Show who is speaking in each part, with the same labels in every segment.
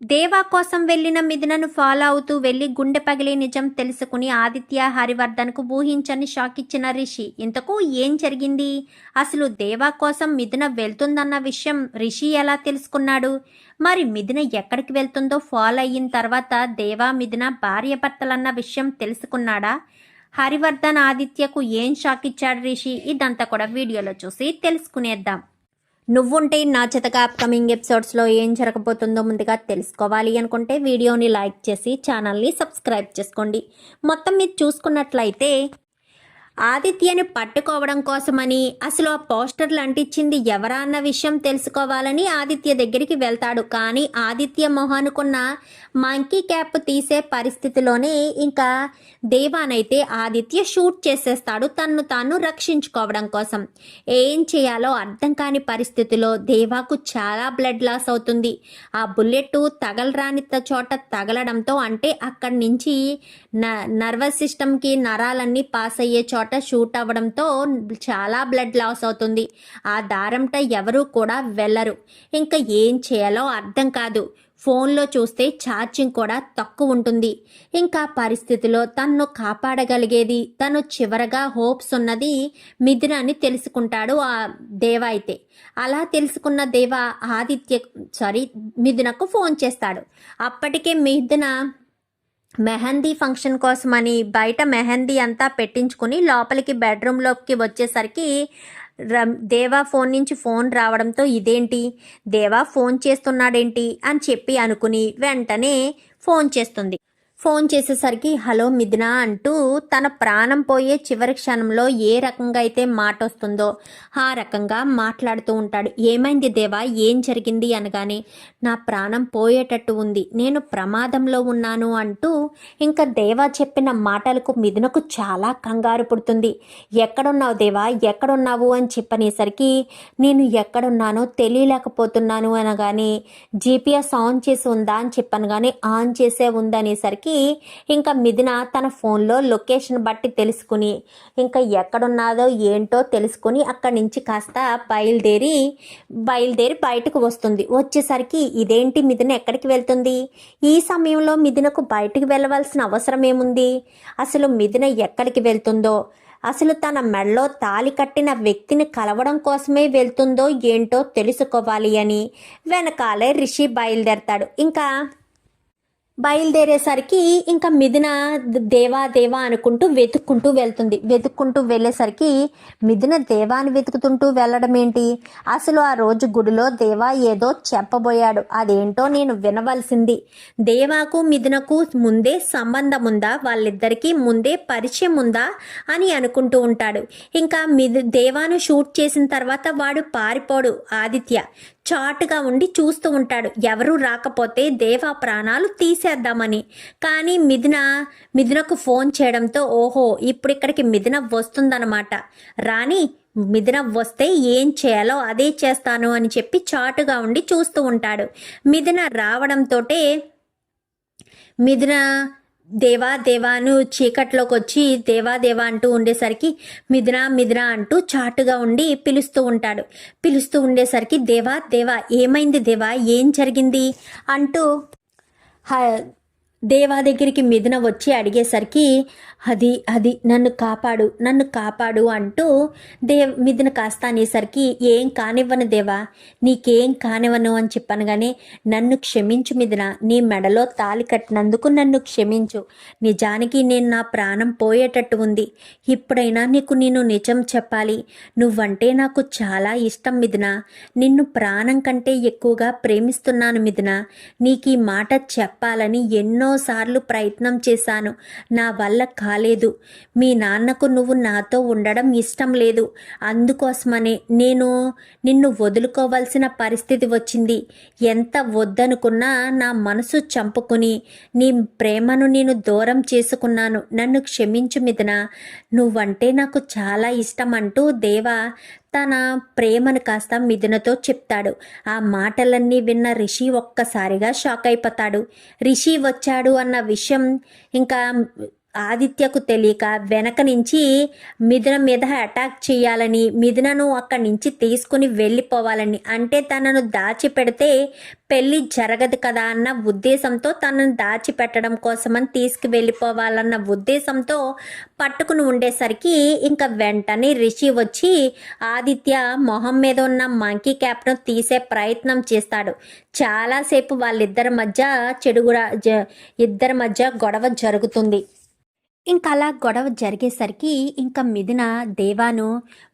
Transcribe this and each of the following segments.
Speaker 1: దేవా కోసం వెళ్ళిన మిథునను ఫాలో అవుతూ వెళ్ళి గుండె పగిలే నిజం తెలుసుకుని ఆదిత్య హరివర్ధన్కు ఊహించని షాక్ ఇచ్చిన రిషి ఇంతకు ఏం జరిగింది? అసలు దేవా కోసం మిథున వెళ్తుందన్న విషయం రిషి ఎలా తెలుసుకున్నాడు? మరి మిథున ఎక్కడికి వెళ్తుందో ఫాలో అయిన తర్వాత దేవా మిథున భార్యభర్తలన్న విషయం తెలుసుకున్నాడా? హరివర్ధన్ ఆదిత్యకు ఏం షాక్ ఇచ్చాడు రిషి? ఇదంతా కూడా వీడియోలో చూసి తెలుసుకునేద్దాం. నువ్వుంటే నా చేతగా అప్కమింగ్ ఎపిసోడ్స్లో ఏం జరగబోతుందో ముందుగా తెలుసుకోవాలి అనుకుంటే వీడియోని లైక్ చేసి ఛానల్ని సబ్స్క్రైబ్ చేసుకోండి. మొత్తం మీరు చూసుకున్నట్లయితే ఆదిత్యని పట్టుకోవడం కోసమని అసలు ఆ పోస్టర్లు అంటించింది ఎవరా అన్న విషయం తెలుసుకోవాలని ఆదిత్య దగ్గరికి వెళ్తాడు. కానీ ఆదిత్య మొహానుకున్న మంకీ క్యాప్ తీసే పరిస్థితిలోనే ఇంకా దేవానైతే ఆదిత్య షూట్ చేసేస్తాడు తన్ను తాను రక్షించుకోవడం కోసం. ఏం చేయాలో అర్థం కాని పరిస్థితిలో దేవాకు చాలా బ్లడ్ లాస్ అవుతుంది. ఆ బుల్లెట్ తగలరాని చోట తగలడంతో అంటే అక్కడి నుంచి న- నర్వస్ సిస్టమ్కి నరాలన్నీ పాస్ అయ్యే చోట షూట్ అవ్వడంతో చాలా బ్లడ్ లాస్ అవుతుంది. ఆ దారంట ఎవరూ కూడా వెళ్ళరు. ఇంకా ఏం చేయాలో అర్థం కాదు. ఫోన్లో చూస్తే ఛార్జింగ్ కూడా తక్కువ ఉంటుంది. ఇంకా పరిస్థితిలో తన్ను కాపాడగలిగేది తను చివరగా హోప్స్ ఉన్నది మిథున అని తెలుసుకుంటాడు ఆ దేవ అయితే. అలా తెలుసుకున్న దేవ ఆదిత్య సారీ మిథునకు ఫోన్ చేస్తాడు. అప్పటికే మిథున మెహందీ ఫంక్షన్ కోసమని బయట మెహందీ అంతా పెట్టించుకుని లోపలికి బెడ్రూమ్లోకి వచ్చేసరికి రం- దేవా ఫోన్ నుంచి ఫోన్ రావడంతో ఇదేంటి? దేవా ఫోన్ చేస్తున్నాడేంటి? అని చెప్పి అనుకుని వెంటనే ఫోన్ చేస్తుంది. ఫోన్ చేసేసరికి హలో మిథున అంటూ తన ప్రాణం పోయే చివరి క్షణంలో ఏ రకంగా అయితే మాట వస్తుందో ఆ రకంగా మాట్లాడుతూ ఉంటాడు. ఏమైంది దేవా? ఏం జరిగింది? అనగానే నా ప్రాణం పోయేటట్టు ఉంది. నేను ప్రమాదంలో ఉన్నాను అంటూ ఇంకా దేవా చెప్పిన మాటలకు మిథునకు చాలా కంగారు పుడుతుంది. ఎక్కడున్నావు దేవా? ఎక్కడున్నావు? అని చెప్పనేసరికి నేను ఎక్కడున్నానో తెలియలేకపోతున్నాను అనగానే జీపీఎస్ ఆన్ చేసి ఉందా? అని చెప్పనగానే కానీ ఆన్ చేసే ఉందనేసరికి ఇంకా మిథున తన ఫోన్లో లొకేషన్ బట్టి తెలుసుకుని ఇంకా ఎక్కడున్నాదో ఏంటో తెలుసుకుని అక్కడి నుంచి కాస్త బయలుదేరి బయలుదేరి బయటకు వస్తుంది. వచ్చేసరికి ఇదేంటి మిథున ఎక్కడికి వెళ్తుంది? ఈ సమయంలో మిథునకు బయటకు వెళ్ళవలసిన అవసరం ఏముంది? అసలు మిథున ఎక్కడికి వెళ్తుందో? అసలు తన మెడలో తాలి కట్టిన వ్యక్తిని కలవడం కోసమే వెళ్తుందో ఏంటో తెలుసుకోవాలి అని వెనకాలే రిషి బయలుదేరతాడు. ఇంకా బయలుదేరేసరికి ఇంకా మిథున దేవా దేవా అనుకుంటూ వెతుక్కుంటూ వెళ్తుంది. వెతుక్కుంటూ వెళ్ళేసరికి మిథున దేవాని వెతుకుతుంటూ వెళ్ళడం ఏంటి? అసలు ఆ రోజు గుడిలో దేవా ఏదో చెప్పబోయాడు. అదేంటో నేను వినవలసింది. దేవాకు మిథునకు ముందే సంబంధం ఉందా వాళ్ళిద్దరికీ ముందే పరిచయం ఉందా అని అనుకుంటూ ఉంటాడు. ఇంకా మిథు దేవాను షూట్ చేసిన తర్వాత వాడు పారిపోడు ఆదిత్య. చాటుగా ఉండి చూస్తూ ఉంటాడు. ఎవరు రాకపోతే దేవా ప్రాణాలు తీసేద్దామని. కానీ మిథున మిథునకు ఫోన్ చేయడంతో ఓహో ఇప్పుడు ఇక్కడికి మిథున వస్తుందన్నమాట. రాని మిథున వస్తే ఏం చేయాలో అదే చేస్తాను అని చెప్పి చాటుగా ఉండి చూస్తూ ఉంటాడు. మిథున రావడంతోటే మిథున దేవా దేవాను చీకట్లోకి వచ్చి దేవా దేవా అంటూ ఉండేసరికి మిథున మిథున అంటూ చాటుగా ఉండి పిలుస్తూ ఉంటాడు. పిలుస్తూ ఉండేసరికి దేవా దేవా ఏమైంది దేవా? ఏం జరిగింది? అంటూ హ- దేవా దగ్గరికి మిథున వచ్చి అడిగేసరికి అది అది నన్ను కాపాడు నన్ను కాపాడు అంటూ దేవ్ మిథున కాస్త అనేసరికి ఏం కానివ్వను దేవా నీకేం కానివ్వను అని చెప్పనగానే నన్ను క్షమించు మిథున నీ మెడలో తాలి కట్టినందుకు నన్ను క్షమించు. నిజానికి నేను నా ప్రాణం పోయేటట్టు ఉంది. ఇప్పుడైనా నీకు నేను నిజం చెప్పాలి. నువ్వంటే నాకు చాలా ఇష్టం మిథున. నిన్ను ప్రాణం కంటే ఎక్కువగా ప్రేమిస్తున్నాను మిథున. నీకు ఈ మాట చెప్పాలని ఎన్నో ఎన్నోసార్లు ప్రయత్నం చేశాను. నా వల్ల కాలేదు. మీ నాన్నకు నువ్వు నాతో ఉండడం ఇష్టం లేదు. అందుకోసమనే నేను నిన్ను వదులుకోవాల్సిన పరిస్థితి వచ్చింది. ఎంత వద్దనుకున్నా నా మనసు చంపుకుని నీ ప్రేమను నేను దూరం చేసుకున్నాను. నన్ను క్షమించు మిథున. నువ్వంటే నాకు చాలా ఇష్టం అంటూ దేవా తన ప్రేమను కాస్త మిథునతో చెప్తాడు. ఆ మాటలన్నీ విన్న రిషి ఒక్కసారిగా షాక్ అయిపోతాడు. రిషి వచ్చాడు అన్న విషయం ఇంకా ఆదిత్యకు తెలియక వెనక నుంచి మిథున మీద అటాక్ చేయాలని మిథునను అక్కడి నుంచి తీసుకుని వెళ్ళిపోవాలని అంటే తనను దాచిపెడితే పెళ్ళి జరగదు కదా అన్న ఉద్దేశంతో తనను దాచిపెట్టడం కోసమని తీసుకువెళ్ళిపోవాలన్న ఉద్దేశంతో పట్టుకుని ఉండేసరికి ఇంకా వెంటనే రిషి వచ్చి ఆదిత్య మొహం మీద ఉన్న మంకీ క్యాప్ను తీసే ప్రయత్నం చేస్తాడు. చాలాసేపు వాళ్ళిద్దరి మధ్య చెడుగుడ జ- ఇద్దరి మధ్య గొడవ జరుగుతుంది. ఇంకా అలా గొడవ జరిగేసరికి ఇంకా మిథున దేవాను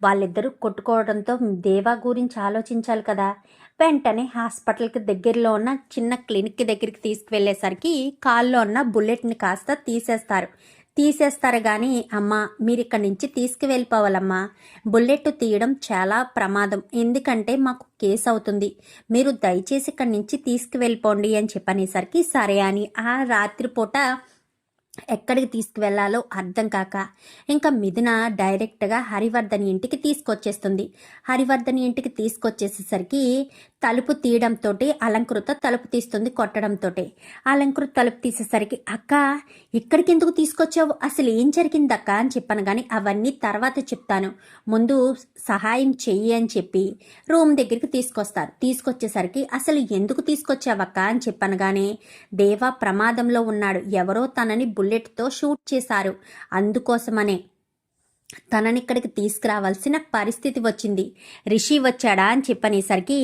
Speaker 1: వాళ్ళిద్దరూ కొట్టుకోవడంతో దేవా గురించి ఆలోచించాలి కదా. వెంటనే హాస్పిటల్కి దగ్గరలో ఉన్న చిన్న క్లినిక్ దగ్గరికి తీసుకువెళ్ళేసరికి కాల్లో ఉన్న బుల్లెట్ని కాస్త తీసేస్తారు. తీసేస్తారు కానీ అమ్మ మీరు ఇక్కడి నుంచి తీసుకువెళ్ళిపోవాలమ్మా. బుల్లెట్ తీయడం చాలా ప్రమాదం. ఎందుకంటే మాకు కేసు అవుతుంది. మీరు దయచేసి ఇక్కడి నుంచి తీసుకువెళ్ళిపోండి అని చెప్పనేసరికి సరే అని. ఆ రాత్రిపూట ఎక్కడికి తీసుకువెళ్ళాలో అర్థం కాక ఇంకా మిథున డైరెక్ట్గా హరివర్ధన్ ఇంటికి తీసుకొచ్చేస్తుంది. హరివర్ధన్ ఇంటికి తీసుకొచ్చేసేసరికి తలుపు తీయడంతో అలంకృత తలుపు తీస్తుంది కొట్టడంతో అలంకృత తలుపు తీసేసరికి అక్క ఇక్కడికి ఎందుకు తీసుకొచ్చావు? అసలు ఏం జరిగింది అక్క అని చెప్పాను కానీ అవన్నీ తర్వాత చెప్తాను. ముందు సహాయం చెయ్యి అని చెప్పి రూమ్ దగ్గరికి తీసుకొస్తారు. తీసుకొచ్చేసరికి అసలు ఎందుకు తీసుకొచ్చావక్క? అని చెప్పాను కానీ దేవా ప్రమాదంలో ఉన్నాడు. ఎవరో తనని బుల్లెట్తో షూట్ చేశారు. అందుకోసమనే తనని ఇక్కడికి తీసుకురావాల్సిన పరిస్థితి వచ్చింది. రిషి వచ్చాడా అని చెప్పనేసరికి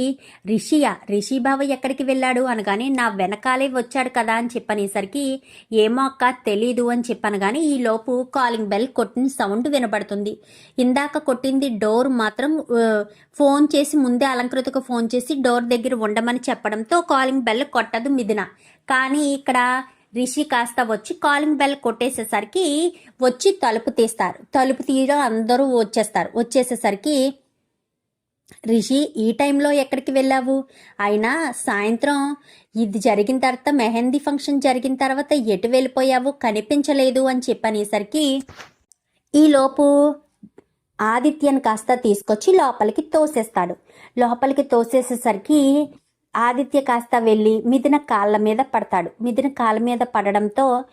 Speaker 1: రిషియా రిషి బావ ఎక్కడికి వెళ్ళాడు అనగానే నా వెనకాలే వచ్చాడు కదా అని చెప్పనేసరికి ఏమో అక్క తెలీదు అని చెప్పాను కానీ ఈ లోపు కాలింగ్ బెల్ కొట్టిన సౌండ్ వినబడుతుంది. ఇందాక కొట్టింది డోర్ మాత్రం ఫోన్ చేసి ముందే అలంకృతకు ఫోన్ చేసి డోర్ దగ్గర ఉండమని చెప్పడంతో కాలింగ్ బెల్ కొట్టదు మిథున. కానీ ఇక్కడ రిషి కాస్త వచ్చి కాలింగ్ బెల్ కొట్టేసేసరికి వచ్చి తలుపు తీస్తారు. తలుపు తీయడం అందరూ వచ్చేస్తారు. వచ్చేసేసరికి రిషి ఈ టైంలో ఎక్కడికి వెళ్ళావు? అయినా సాయంత్రం ఇది జరిగిన తర్వాత మెహందీ ఫంక్షన్ జరిగిన తర్వాత ఎటు వెళ్ళిపోయావు? కనిపించలేదు అని చెప్పనేసరికి ఈలోపు ఆదిత్యను కాస్త తీసుకొచ్చి లోపలికి తోసేస్తాడు. లోపలికి తోసేసేసరికి ఆదిత్య కాస్త వెళ్ళి మిథున కాళ్ళ మీద పడతాడు. మిథున కాళ్ళ మీద పడడంతో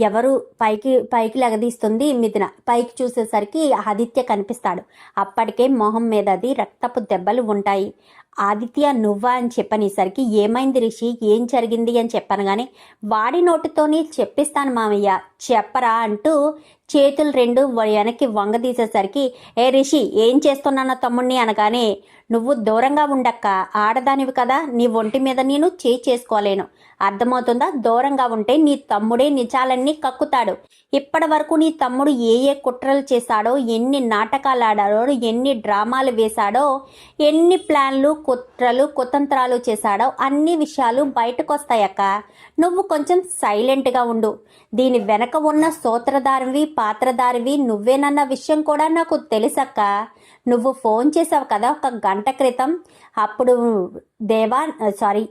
Speaker 1: ఎవరు పైకి పైకి లెగదీస్తుంది మిథున. పైకి చూసేసరికి ఆదిత్య కనిపిస్తాడు. అప్పటికే మొహం మీద అది రక్తపు దెబ్బలు ఉంటాయి. ఆదిత్య నువ్వా అని చెప్పనేసరికి ఏమైంది రిషి? ఏం జరిగింది? అని చెప్పాను కానీ వాడి నోటితోనే చెప్పిస్తాను మామయ్య. చెప్పరా అంటూ చేతులు రెండు వెనక్కి వంగదీసేసరికి ఏ రిషి ఏం చేస్తున్నానో తమ్ముణ్ణి అనగానే నువ్వు దూరంగా ఉండక్క ఆడదానివి కదా నీ ఒంటి మీద నేను చేయి చేసుకోలేను. అర్థమవుతుందా? దూరంగా ఉంటే నీ తమ్ముడే నిజాలన్నీ కక్కుతాడు. ఇప్పటి వరకు నీ తమ్ముడు ఏ ఏ కుట్రలు చేశాడో ఎన్ని నాటకాలు ఆడాడో ఎన్ని డ్రామాలు వేశాడో ఎన్ని ప్లాన్లు కుట్రలు కుతంత్రాలు చేశాడో అన్ని విషయాలు బయటకు వస్తాయక్క నువ్వు కొంచెం సైలెంట్గా ఉండు. దీని వెనక ఉన్న సూత్రధారివి పాత్రధారివి నువ్వేనన్న విషయం కూడా నాకు తెలుసక్క. నువ్వు ఫోన్ చేసావు కదా ఒక గంట క్రితం. అప్పుడు దేవా సారీ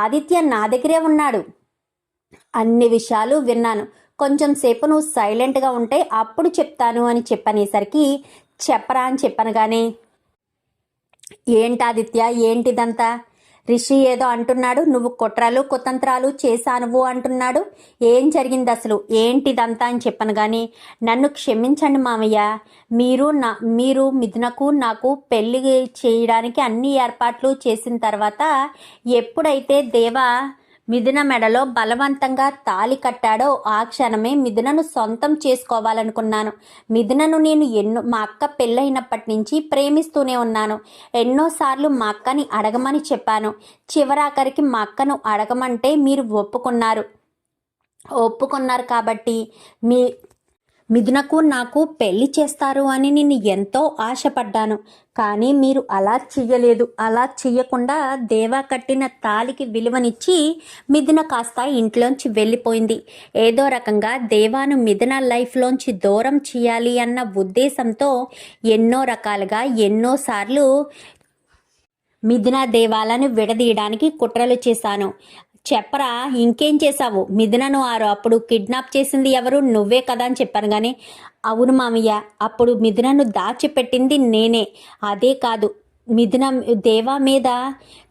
Speaker 1: ఆదిత్య నా దగ్గరే ఉన్నాడు. అన్ని విషయాలు విన్నాను. కొంచెం సేపు నువ్వు సైలెంట్గా ఉంటే అప్పుడు చెప్తాను అని చెప్పనేసరికి చెప్పరా అని చెప్పను కానీ ఏంటాదిత్య ఏంటిదంతా? రిషి ఏదో అంటున్నాడు నువ్వు కుట్రలు కుతంత్రాలు చేశానువు అంటున్నాడు. ఏం జరిగింది అసలు? ఏంటిదంతా అని చెప్పను కానీ నన్ను క్షమించండి మామయ్య. మీరు నా మీరు మిథునకు నాకు పెళ్ళి చేయడానికి అన్ని ఏర్పాట్లు చేసిన తర్వాత ఎప్పుడైతే దేవా మిథున మెడలో బలవంతంగా తాలి కట్టాడో ఆ క్షణమే మిథునను సొంతం చేసుకోవాలనుకున్నాను. మిథునను నేను ఎన్నో మా అక్క పెళ్ళైనప్పటి నుంచి ప్రేమిస్తూనే ఉన్నాను. ఎన్నోసార్లు మా అక్కని అడగమని చెప్పాను. చివరాఖరికి మా అక్కను అడగమంటే మీరు ఒప్పుకున్నారు. ఒప్పుకున్నారు కాబట్టి మీ మిథునకు నాకు పెళ్ళి చేస్తారు అని నేను ఎంతో ఆశపడ్డాను. కానీ మీరు అలా చెయ్యలేదు. అలా చెయ్యకుండా దేవా కట్టిన తాలికి విలువనిచ్చి మిథున కాస్త ఇంట్లోంచి వెళ్ళిపోయింది. ఏదో రకంగా దేవాను మిథున లైఫ్లోంచి దూరం చేయాలి అన్న ఉద్దేశంతో ఎన్నో రకాలుగా ఎన్నోసార్లు మిథున దేవాలను విడదీయడానికి కుట్రలు చేశాను. చెప్పరా ఇంకేం చేశావు? మిథునను ఆరు అప్పుడు కిడ్నాప్ చేసింది ఎవరు? నువ్వే కదా అని చెప్పాను కానీ అవును మామయ్య అప్పుడు మిథునను దాచిపెట్టింది నేనే. అదే కాదు మిథున దేవా మీద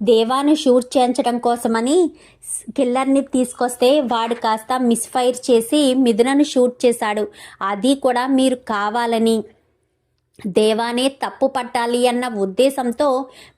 Speaker 1: దేవాను షూట్ చేయించడం కోసమని కిల్లర్ని తీసుకొస్తే వాడు కాస్త మిస్ఫైర్ చేసి మిథునను షూట్ చేశాడు. అది కూడా మీరు కావాలని. దేవానే తప్పు పట్టాలి అన్న ఉద్దేశంతో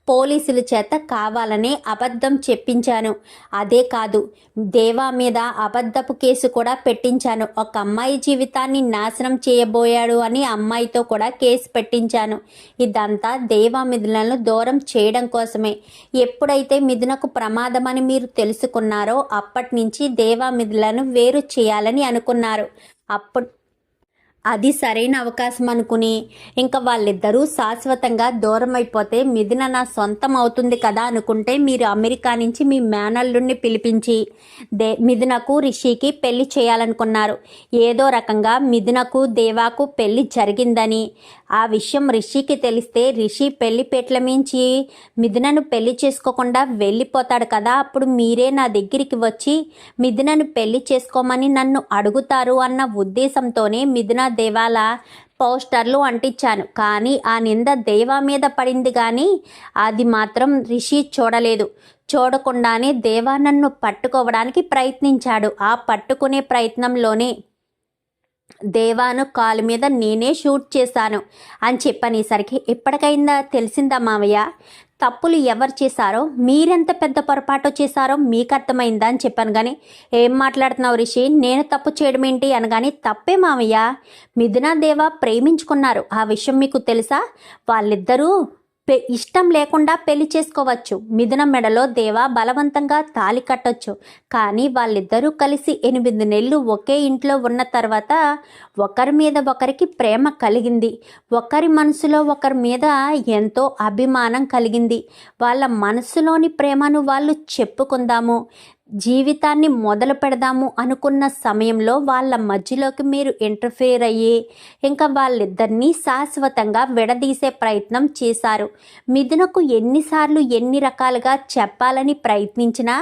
Speaker 1: పోలీసుల చేత కావాలనే అబద్ధం చెప్పించాను. అదే కాదు దేవా మీద అబద్ధపు కేసు కూడా పెట్టించాను. ఒక అమ్మాయి జీవితాన్ని నాశనం చేయబోయాడు అని అమ్మాయితో కూడా కేసు పెట్టించాను. ఇదంతా దేవా మిథునలను దూరం చేయడం కోసమే. ఎప్పుడైతే మిథునకు ప్రమాదం అని మీరు తెలుసుకున్నారో అప్పటి నుంచి దేవా మిథులను వేరు చేయాలని అనుకున్నారు. అప్పుడు అది సరైన అవకాశం అనుకుని ఇంకా వాళ్ళిద్దరూ శాశ్వతంగా దూరం అయిపోతే మిథున నా సొంతం అవుతుంది కదా అనుకుంటే మీరు అమెరికా నుంచి మీ మేనల్లుడిని పిలిపించి దే మిథునకు రిషికి పెళ్ళి చేయాలనుకున్నారు. ఏదో రకంగా మిథునకు దేవాకు పెళ్ళి జరిగిందని ఆ విషయం రిషికి తెలిస్తే రిషి పెళ్ళి పెట్ల మించి మిథునను పెళ్ళి చేసుకోకుండా వెళ్ళిపోతాడు కదా అప్పుడు మీరే నా దగ్గరికి వచ్చి మిథునను పెళ్ళి చేసుకోమని నన్ను అడుగుతారు అన్న ఉద్దేశంతోనే మిథున దేవాల పోస్టర్లు అంటించాను. కానీ ఆ నింద దేవా మీద పడింది కానీ అది మాత్రం రిషి చూడలేదు. చూడకుండానే దేవా నన్ను పట్టుకోవడానికి ప్రయత్నించాడు. ఆ పట్టుకునే ప్రయత్నంలోనే దేవాను కాలు మీద నేనే షూట్ చేశాను అని చెప్పనేసరికి ఎప్పటికైందా తెలిసిందా మావయ్య? తప్పులు ఎవరు చేశారో మీరెంత పెద్ద పొరపాటు చేశారో మీకు అర్థమైందా అని చెప్పాను కానీ ఏం మాట్లాడుతున్నావు రిషి? నేను తప్పు చేయడం ఏంటి అనగాని తప్పే మావయ్య. మిథునా దేవ ప్రేమించుకున్నారు. ఆ విషయం మీకు తెలుసా? వాళ్ళిద్దరూ ఇష్టం లేకుండా పెళ్ళి చేసుకోవచ్చు. మిథున మెడలో దేవా బలవంతంగా తాలి కట్టొచ్చు. కానీ వాళ్ళిద్దరూ కలిసి ఎనిమిది నెలలు ఒకే ఇంట్లో ఉన్న తర్వాత ఒకరి మీద ఒకరికి ప్రేమ కలిగింది. ఒకరి మనసులో ఒకరి మీద ఎంతో అభిమానం కలిగింది. వాళ్ళ మనసులోని ప్రేమను వాళ్ళు చెప్పుకుందాము. జీవితాన్ని మొదలు పెడదాము అనుకున్న సమయంలో వాళ్ళ మధ్యలోకి మీరు ఇంటర్ఫేర్ అయ్యి ఇంకా వాళ్ళిద్దరినీ శాశ్వతంగా విడదీసే ప్రయత్నం చేశారు. మిథునకు ఎన్నిసార్లు ఎన్ని రకాలుగా చెప్పాలని ప్రయత్నించినా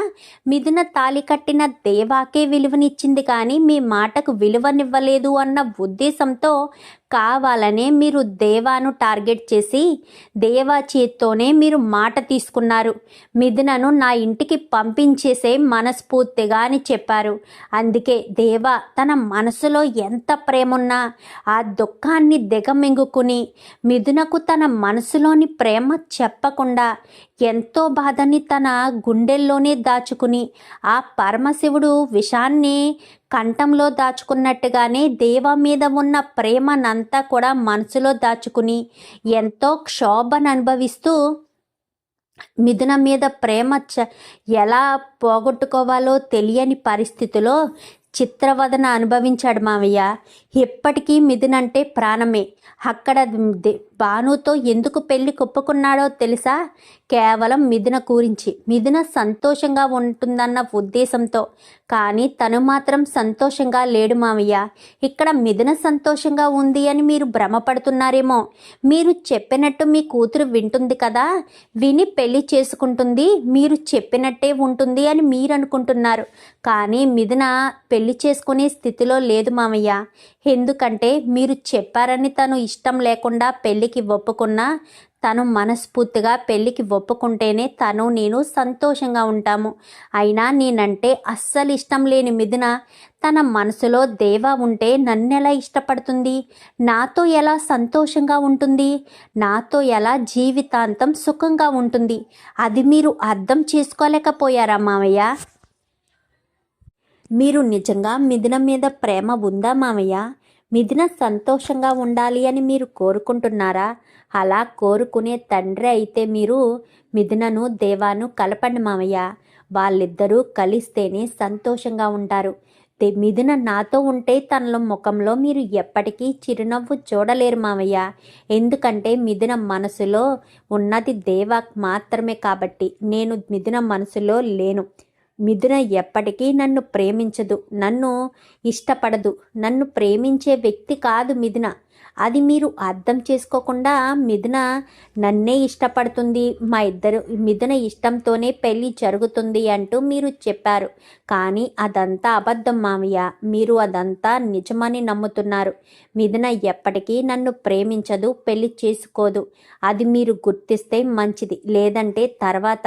Speaker 1: మిథున తాలి కట్టిన దేవాకే విలువనిచ్చింది కానీ మీ మాటకు విలువనివ్వలేదు అన్న ఉద్దేశంతో కావాలనే మీరు దేవాను టార్గెట్ చేసి దేవా చేత్తోనే మీరు మాట తీసుకున్నారు. మిథునను నా ఇంటికి పంపించేసే మనస్ఫూర్తిగా అని చెప్పారు. అందుకే దేవా తన మనసులో ఎంత ప్రేమున్నా ఆ దుఃఖాన్ని దిగమింగుకుని మిథునకు తన మనసులోని ప్రేమ చెప్పకుండా ఎంతో బాధని తన గుండెల్లోనే దాచుకుని ఆ పరమశివుడు విషాన్ని కంఠంలో దాచుకున్నట్టుగానే దేవ మీద ఉన్న ప్రేమనంతా కూడా మనసులో దాచుకుని ఎంతో క్షోభను అనుభవిస్తూ మిథున మీద ప్రేమ చ ఎలా పోగొట్టుకోవాలో తెలియని పరిస్థితిలో చిత్రవదన అనుభవించాడు మావయ్య. ఎప్పటికీ మిథునంటే ప్రాణమే. అక్కడ భానుతో ఎందుకు పెళ్ళి కొప్పుకున్నాడో తెలుసా? కేవలం మిథున గురించి. మిథున సంతోషంగా ఉంటుందన్న ఉద్దేశంతో. కానీ తను మాత్రం సంతోషంగా లేడు మావయ్య. ఇక్కడ మిథున సంతోషంగా ఉంది అని మీరు భ్రమపడుతున్నారేమో. మీరు చెప్పినట్టు మీ కూతురు వింటుంది కదా? విని పెళ్ళి చేసుకుంటుంది మీరు చెప్పినట్టే ఉంటుంది అని మీరు అనుకుంటున్నారు కానీ మిథున పెళ్ళి చేసుకునే స్థితిలో లేదు మామయ్య. ఎందుకంటే మీరు చెప్పారని తను ఇష్టం లేకుండా పెళ్ళికి ఒప్పుకున్నా తను మనస్ఫూర్తిగా పెళ్ళికి ఒప్పుకుంటేనే తను నేను సంతోషంగా ఉంటాము. అయినా నేనంటే అస్సలు ఇష్టం లేని మిథున తన మనసులో దేవ ఉంటే నన్నెలా ఇష్టపడుతుంది? నాతో ఎలా సంతోషంగా ఉంటుంది? నాతో ఎలా జీవితాంతం సుఖంగా ఉంటుంది? అది మీరు అర్థం చేసుకోలేకపోయారా మామయ్య? మీరు నిజంగా మిథున మీద ప్రేమ ఉందా మామయ్య? మిథున సంతోషంగా ఉండాలి అని మీరు కోరుకుంటున్నారా? అలా కోరుకునే తండ్రి అయితే మీరు మిథునను దేవాను కలపండి మామయ్య. వాళ్ళిద్దరూ కలిస్తేనే సంతోషంగా ఉంటారు. మిథున నాతో ఉంటే తనల ముఖంలో మీరు ఎప్పటికీ చిరునవ్వు చూడలేరు మామయ్య. ఎందుకంటే మిథున మనసులో ఉన్నది దేవా మాత్రమే కాబట్టి నేను మిథున మనసులో లేను. మిథున ఎప్పటికీ నన్ను ప్రేమించదు. నన్ను ఇష్టపడదు. నన్ను ప్రేమించే వ్యక్తి కాదు మిథున. అది మీరు అర్థం చేసుకోకుండా మిథున నన్నే ఇష్టపడుతుంది. మా ఇద్దరు మిథున ఇష్టంతోనే పెళ్ళి జరుగుతుంది అంటూ మీరు చెప్పారు. కానీ అదంతా అబద్ధం మామయ్య. మీరు అదంతా నిజమని నమ్ముతున్నారు. మిథున ఎప్పటికీ నన్ను ప్రేమించదు పెళ్ళి చేసుకోదు. అది మీరు గుర్తిస్తే మంచిది. లేదంటే తర్వాత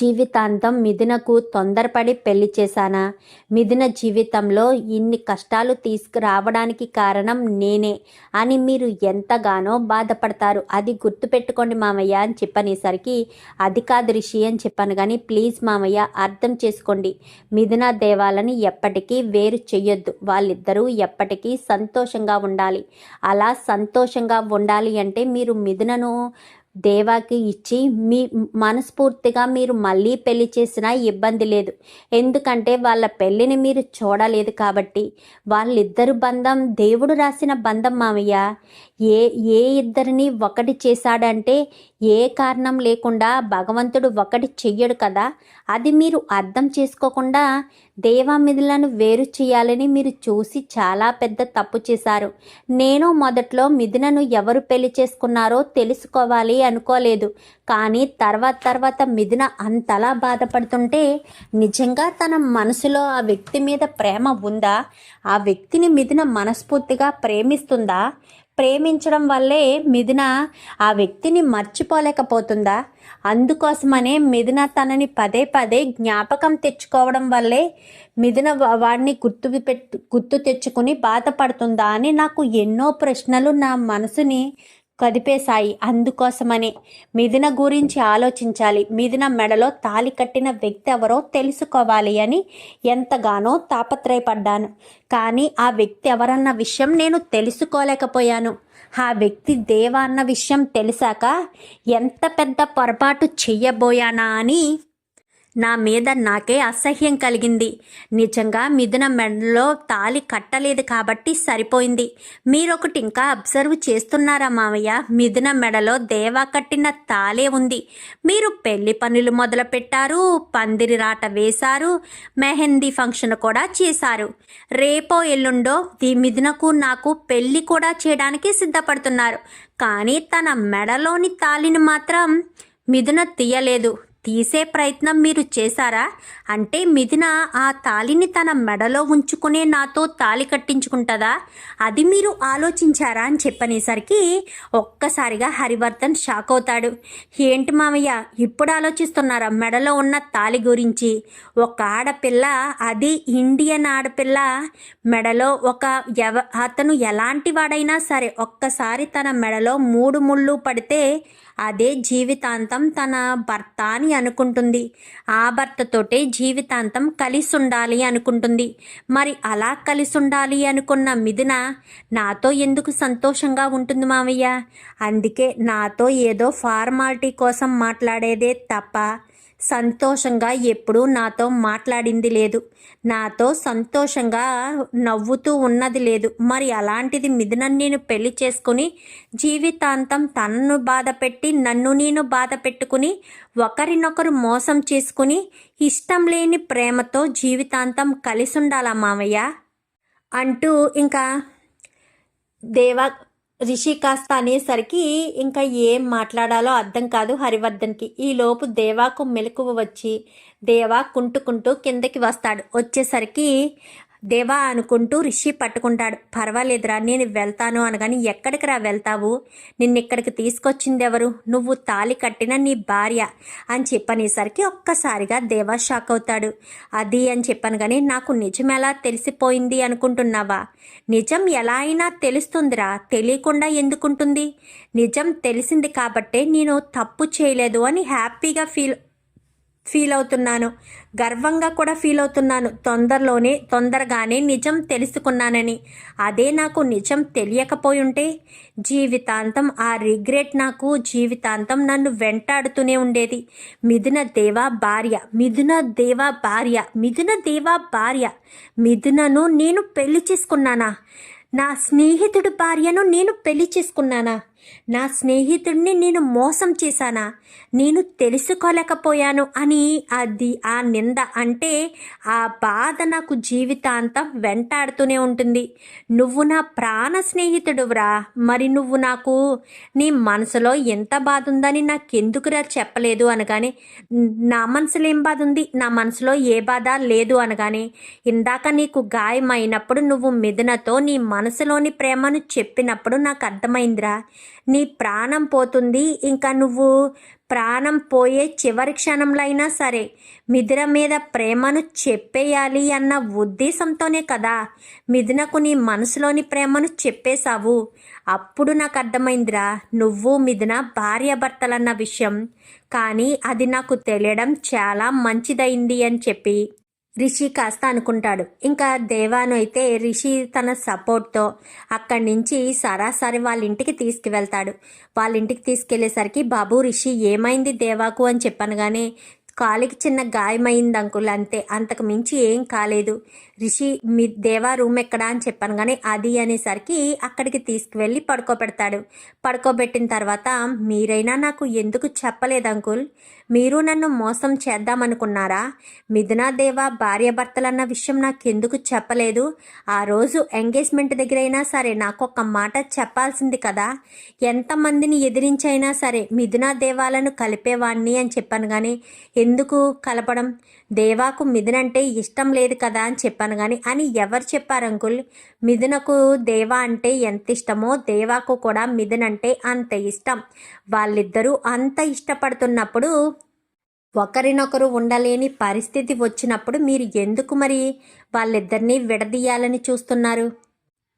Speaker 1: జీవితాంతం మిథునకు తొందరపడి పెళ్ళి చేశానా? మిథున జీవితంలో ఇన్ని కష్టాలు తీసుకురావడానికి కారణం నేనే అని మీరు ఎంతగానో బాధపడతారు. అది గుర్తుపెట్టుకోండి మామయ్య అని చెప్పనేసరికి అది కాదు రిషి అని చెప్పాను కానీ ప్లీజ్ మామయ్య అర్థం చేసుకోండి. మిథున దేవాలని ఎప్పటికీ వేరు చెయ్యొద్దు. వాళ్ళిద్దరూ ఎప్పటికీ సంతోషంగా ఉండాలి. అలా సంతోషంగా ఉండాలి అంటే మీరు మిథునను దేవాకి ఇచ్చి మీ మనస్ఫూర్తిగా మీరు మళ్ళీ పెళ్ళి చేసినా ఇబ్బంది లేదు. ఎందుకంటే వాళ్ళ పెళ్ళిని మీరు చూడలేదు కాబట్టి. వాళ్ళిద్దరు బంధం దేవుడు రాసిన బంధం మామయ్య. ఏ ఏ ఇద్దరిని ఒకటి చేశాడంటే ఏ కారణం లేకుండా భగవంతుడు ఒకటి చెయ్యడు కదా? అది మీరు అర్థం చేసుకోకుండా దేవామిధులను వేరు చేయాలని మీరు చూసి చాలా పెద్ద తప్పు చేశారు. నేను మొదట్లో మిథునను ఎవరు పెళ్ళి చేసుకున్నారో తెలుసుకోవాలి అనుకోలేదు. కానీ తర్వాత తర్వాత మిథున అంతలా బాధపడుతుంటే నిజంగా తన మనసులో ఆ వ్యక్తి మీద ప్రేమ ఉందా? ఆ వ్యక్తిని మిథున మనస్ఫూర్తిగా ప్రేమిస్తుందా? ప్రేమించడం వల్లే మిథున ఆ వ్యక్తిని మర్చిపోలేకపోతుందా? అందుకోసమనే మిథున తనని పదే పదే జ్ఞాపకం తెచ్చుకోవడం వల్లే మిథున వా- వాడిని గుర్తు పెట్టు గుర్తు తెచ్చుకుని బాధపడుతుందా అని నాకు ఎన్నో ప్రశ్నలు నా మనసుని కదిపేశాయి. అందుకోసమనే మిథున గురించి ఆలోచించాలి. మిథున మెడలో తాలి కట్టిన వ్యక్తి ఎవరో తెలుసుకోవాలి అని ఎంతగానో తాపత్రయపడ్డాను. కానీ ఆ వ్యక్తి ఎవరన్న విషయం నేను తెలుసుకోలేకపోయాను. ఆ వ్యక్తి దేవ అన్న విషయం తెలిసాక ఎంత పెద్ద పొరపాటు చెయ్యబోయానా అని నా మీద నాకే అసహ్యం కలిగింది. నిజంగా మిథున మెడలో తాలి కట్టలేదు కాబట్టి సరిపోయింది. మీరొకటి ఇంకా అబ్జర్వ్ చేస్తున్నారా మావయ్య? మిథున మెడలో దేవా కట్టిన తాలే ఉంది. మీరు పెళ్ళి పనులు మొదలుపెట్టారు పందిరి రాట వేశారు మెహందీ ఫంక్షన్ కూడా చేశారు. రేపో ఎల్లుండో ఈ మిథునకు నాకు పెళ్ళి కూడా చేయడానికి సిద్ధపడుతున్నారు. కానీ తన మెడలోని తాలిని మాత్రం మిథున తీయలేదు. తీసే ప్రయత్నం మీరు చేశారా? అంటే మిథున ఆ తాలిని తన మెడలో ఉంచుకునే నాతో తాలి కట్టించుకుంటుందా? అది మీరు ఆలోచించారా అని చెప్పనేసరికి ఒక్కసారిగా హరివర్ధన్ షాక్ అవుతాడు. ఏంటి మామయ్య ఇప్పుడు ఆలోచిస్తున్నారా మెడలో ఉన్న తాలి గురించి? ఒక ఆడపిల్ల అది ఇండియన్ ఆడపిల్ల మెడలో ఒక ఎవ అతను ఎలాంటి వాడైనా సరే ఒక్కసారి తన మెడలో మూడు ముళ్ళు పడితే అదే జీవితాంతం తన భర్త అని అనుకుంటుంది. ఆ భర్తతోటే జీవితాంతం కలిసి ఉండాలి అనుకుంటుంది. మరి అలా కలిసి ఉండాలి అనుకున్న మిథున నాతో ఎందుకు సంతోషంగా ఉంటుంది మావయ్య? అందుకే నాతో ఏదో ఫార్మాలిటీ కోసం మాట్లాడేదే తప్ప సంతోషంగా ఎప్పుడూ నాతో మాట్లాడింది లేదు. నాతో సంతోషంగా నవ్వుతూ ఉన్నది లేదు. మరి అలాంటిది మిథున నేను పెళ్ళి చేసుకుని జీవితాంతం తనను బాధ పెట్టి నన్ను నేను బాధ పెట్టుకుని ఒకరినొకరు మోసం చేసుకుని ఇష్టం లేని ప్రేమతో జీవితాంతం కలిసి ఉండాలా మామయ్య? అంటూ ఇంకా దేవా రిషి కాస్త అనేసరికి ఇంకా ఏం మాట్లాడాలో అర్థం కాదు హరివర్ధన్కి. ఈలోపు దేవాకు మెలకువ వచ్చి దేవా కుంటుకుంటూ కిందకి వస్తాడు. వచ్చేసరికి దేవా అనుకుంటూ రిషి పట్టుకుంటాడు. పర్వాలేదురా నేను వెళ్తాను అనగాని ఎక్కడికి రా వెళ్తావు? నిన్ను ఇక్కడికి తీసుకొచ్చింది ఎవరు నువ్వు తాలి కట్టిన నీ భార్య అని చెప్పనేసరికి ఒక్కసారిగా దేవా షాక్ అవుతాడు. అది అని చెప్పాను కానీ నాకు నిజం ఎలా తెలిసిపోయింది అనుకుంటున్నావా? నిజం ఎలా అయినా తెలుస్తుందిరా తెలియకుండా ఎందుకుంటుంది? నిజం తెలిసింది కాబట్టే నేను తప్పు చేయలేదు అని హ్యాపీగా ఫీల్ ఫీల్ అవుతున్నాను. గర్వంగా కూడా ఫీల్ అవుతున్నాను. తొందరలోనే తొందరగానే నిజం తెలుసుకున్నానని. అదే నాకు నిజం తెలియకపోయి ఉంటే జీవితాంతం ఆ రిగ్రెట్ నాకు జీవితాంతం నన్ను వెంటాడుతూనే ఉండేది. మిథున దేవా భార్య మిథున దేవా భార్య మిథున దేవా భార్య మిథునను నేను పెళ్ళి చేసుకున్నానా? నా స్నేహితుడి భార్యను నేను పెళ్ళి చేసుకున్నానా? నా స్నేహితుడిని నేను మోసం చేశానా? నేను తెలుసుకోలేకపోయాను అని అది ఆ నింద అంటే ఆ బాధ నాకు జీవితాంతం వెంటాడుతూనే ఉంటుంది. నువ్వు నా ప్రాణ స్నేహితుడువ్రా. మరి నువ్వు నాకు నీ మనసులో ఎంత బాధ ఉందని నాకెందుకురా చెప్పలేదు అనగానే నా మనసులో ఏం బాధ ఉంది నా మనసులో ఏ బాధ లేదు అనగానే ఇందాక నీకు గాయమైనప్పుడు నువ్వు మిథునతో నీ మనసులోని ప్రేమను చెప్పినప్పుడు నాకు అర్థమైందిరా. నీ ప్రాణం పోతుంది. ఇంకా నువ్వు ప్రాణం పోయే చివరి క్షణంలో అయినా సరే మిథున మీద ప్రేమను చెప్పేయాలి అన్న ఉద్దేశంతోనే కదా మిథునకు నీ మనసులోని ప్రేమను చెప్పేశావు. అప్పుడు నాకు అర్థమైందిరా నువ్వు మిథున భార్యాభర్తలన్న విషయం. కానీ అది నాకు తెలియడం చాలా మంచిదైంది అని చెప్పి. రిషి కాస్త అనుకుంటాడు. ఇంకా దేవాను అయితే రిషి తన సపోర్ట్తో అక్కడి నుంచి సరాసరి వాళ్ళ ఇంటికి తీసుకువెళ్తాడు. వాళ్ళ ఇంటికి తీసుకెళ్ళేసరికి బాబు రిషి ఏమైంది దేవాకు? అని చెప్పాను కానీ కాలికి చిన్న గాయమైంది అంకుల్. అంతే అంతకు మించి ఏం కాలేదు. రిషి మీ దేవా రూమ్ ఎక్కడా? అని చెప్పాను కానీ అది అనేసరికి అక్కడికి తీసుకువెళ్ళి పడుకోబెడతాడు. పడుకోబెట్టిన తర్వాత మీరైనా నాకు ఎందుకు చెప్పలేదు అంకుల్? మీరు నన్ను మోసం చేద్దామనుకున్నారా? మిథునా దేవా భార్యాభర్తలన్న విషయం నాకు ఎందుకు చెప్పలేదు? ఆ రోజు ఎంగేజ్మెంట్ దగ్గరైనా సరే నాకు ఒక మాట చెప్పాల్సింది కదా. ఎంతమందిని ఎదిరించైనా సరే మిథునా దేవాలను కలిపేవాణ్ణి అని చెప్పాను కానీ ఎందుకు కలపడం? దేవాకు మిథునంటే ఇష్టం లేదు కదా అని చెప్పాను కానీ అని ఎవరు చెప్పారు అంకుల్? మిథునకు దేవా అంటే ఎంత ఇష్టమో దేవాకు కూడా మిథునంటే అంత ఇష్టం. వాళ్ళిద్దరూ అంత ఇష్టపడుతున్నప్పుడు ఒకరినొకరు ఉండలేని పరిస్థితి వచ్చినప్పుడు మీరు ఎందుకు మరి వాళ్ళిద్దరినీ విడదీయాలని చూస్తున్నారు?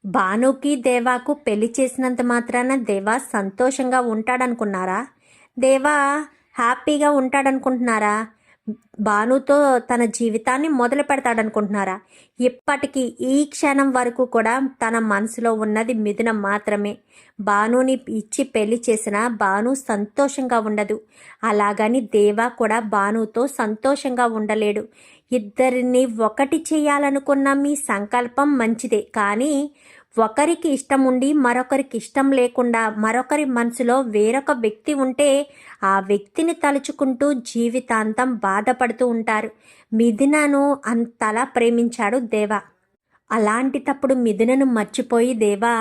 Speaker 1: భానుకి దేవాకు పెళ్ళి చేసినంత మాత్రాన దేవా సంతోషంగా ఉంటాడనుకున్నారా? దేవా హ్యాపీగా ఉంటాడనుకుంటున్నారా? భానుతో తన జీవితాన్ని మొదలు పెడతాడనుకుంటున్నారా? ఇప్పటికీ ఈ క్షణం వరకు కూడా తన మనసులో ఉన్నది మిథున మాత్రమే. భానుని ఇచ్చి పెళ్ళి చేసిన భాను సంతోషంగా ఉండదు. అలాగని దేవా కూడా భానుతో సంతోషంగా ఉండలేడు. ఇద్దరిని ఒకటి చేయాలనుకున్న మీ సంకల్పం మంచిదే. కానీ ఒకరికి ఇష్టం ఉండి మరొకరికి ఇష్టం లేకుండా మరొకరి మనసులో వేరొక వ్యక్తి ఉంటే ఆ వ్యక్తిని తలుచుకుంటూ జీవితాంతం బాధపడుతూ ఉంటారు. మిథునను అంతలా ప్రేమించాడు దేవ. అలాంటి తప్పుడు మిథునను మర్చిపోయి దేవా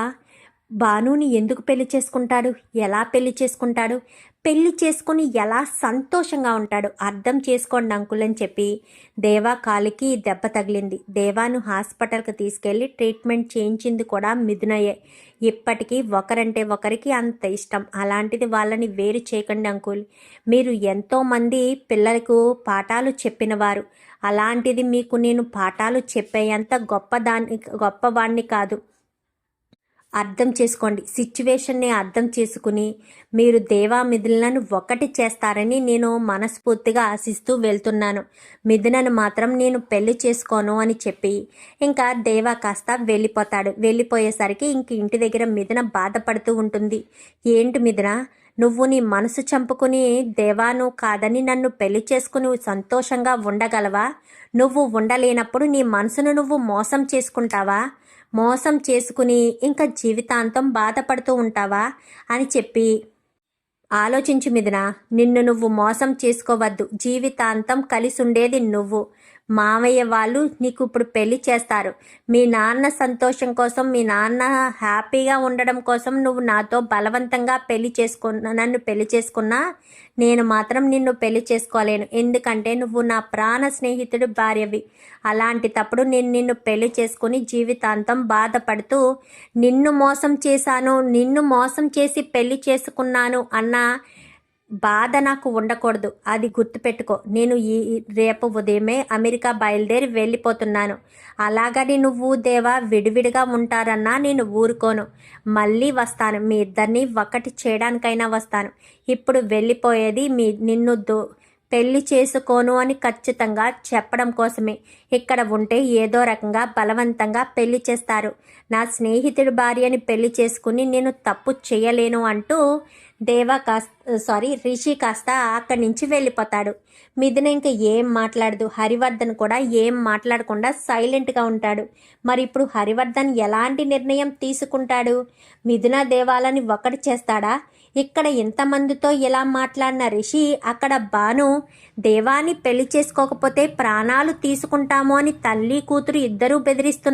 Speaker 1: భానుని ఎందుకు పెళ్ళి చేసుకుంటాడు? ఎలా పెళ్ళి చేసుకుంటాడు? పెళ్ళి చేసుకుని ఎలా సంతోషంగా ఉంటాడు అర్థం చేసుకోండి అంకుల్ అని చెప్పి దేవా కాలికి దెబ్బ తగిలింది. దేవాను హాస్పిటల్కి తీసుకెళ్ళి ట్రీట్మెంట్ చేయించింది కూడా మిథునయ్యే. ఇప్పటికీ ఒకరంటే ఒకరికి అంత ఇష్టం. అలాంటిది వాళ్ళని వేరు చేయకండి అంకుల్. మీరు ఎంతోమంది పిల్లలకు పాఠాలు చెప్పినవారు. అలాంటిది మీకు నేను పాఠాలు చెప్పేంత గొప్పదాన్ని గొప్పవాణ్ణి కాదు. అర్థం చేసుకోండి. సిచ్యువేషన్ని అర్థం చేసుకుని మీరు దేవా మిథులను ఒకటి చేస్తారని నేను మనస్ఫూర్తిగా ఆశిస్తూ వెళ్తున్నాను. మిథునను మాత్రం నేను పెళ్ళి చేసుకోను అని చెప్పి ఇంకా దేవా కాస్త వెళ్ళిపోతాడు. వెళ్ళిపోయేసరికి ఇంక ఇంటి దగ్గర మిథున బాధపడుతూ ఉంటుంది. ఏంటి మిథున? నువ్వు నీ మనసు చంపుకుని దేవాను కాదని నన్ను పెళ్ళి చేసుకుని సంతోషంగా ఉండగలవా? నువ్వు ఉండలేనప్పుడు నీ మనసును నువ్వు మోసం చేసుకుంటావా? మోసం చేసుకుని ఇంకా జీవితాంతం బాధపడుతూ ఉంటావా? అని చెప్పి ఆలోచించు మిదిన నిన్ను నువ్వు మోసం చేసుకోవద్దు. జీవితాంతం కలిసి ఉండేది నువ్వు. మావయ్య వాళ్ళు నీకు ఇప్పుడు పెళ్ళి చేస్తారు. మీ నాన్న సంతోషం కోసం మీ నాన్న హ్యాపీగా ఉండడం కోసం నువ్వు నాతో బలవంతంగా పెళ్ళి చేసుకున్న నన్ను పెళ్ళి చేసుకున్నా నేను మాత్రం నిన్ను పెళ్ళి చేసుకోలేను. ఎందుకంటే నువ్వు నా ప్రాణ స్నేహితుడు భార్యవి. అలాంటి తప్పుడు నేను నిన్ను పెళ్ళి చేసుకుని జీవితాంతం బాధపడుతూ నిన్ను మోసం చేశాను నిన్ను మోసం చేసి పెళ్ళి చేసుకున్నాను అన్న బాధ నాకు ఉండకూడదు. అది గుర్తుపెట్టుకో. నేను ఈ రేపు ఉదయమే అమెరికా బయలుదేరి వెళ్ళిపోతున్నాను. అలాగని నువ్వు దేవా విడివిడిగా ఉంటారన్నా నేను ఊరుకోను. మళ్ళీ వస్తాను. మీ ఇద్దరిని ఒకటి చేయడానికైనా వస్తాను. ఇప్పుడు వెళ్ళిపోయేది మీ నిన్ను దో పెళ్ళి చేసుకోను అని ఖచ్చితంగా చెప్పడం కోసమే. ఇక్కడ ఉంటే ఏదో రకంగా బలవంతంగా పెళ్ళి చేస్తారు. నా స్నేహితుడి భార్యని పెళ్ళి చేసుకుని నేను తప్పు చేయలేను అంటూ దేవా కాస్త సారీ రిషి కాస్త అక్కడి నుంచి వెళ్ళిపోతాడు. మిథున ఇంకా ఏం మాట్లాడదు. హరివర్ధన్ కూడా ఏం మాట్లాడకుండా సైలెంట్గా ఉంటాడు. మరి ఇప్పుడు హరివర్ధన్ ఎలాంటి నిర్ణయం తీసుకుంటాడు? మిథున దేవాలని ఒకటి చేస్తాడా? ఇక్కడ ఇంతమందితో ఇలా మాట్లాడిన రిషి అక్కడ బాను దేవాన్ని పెళ్ళి చేసుకోకపోతే ప్రాణాలు తీసుకుంటాము అని తల్లి కూతురు ఇద్దరూ బెదిరిస్తున్నారు.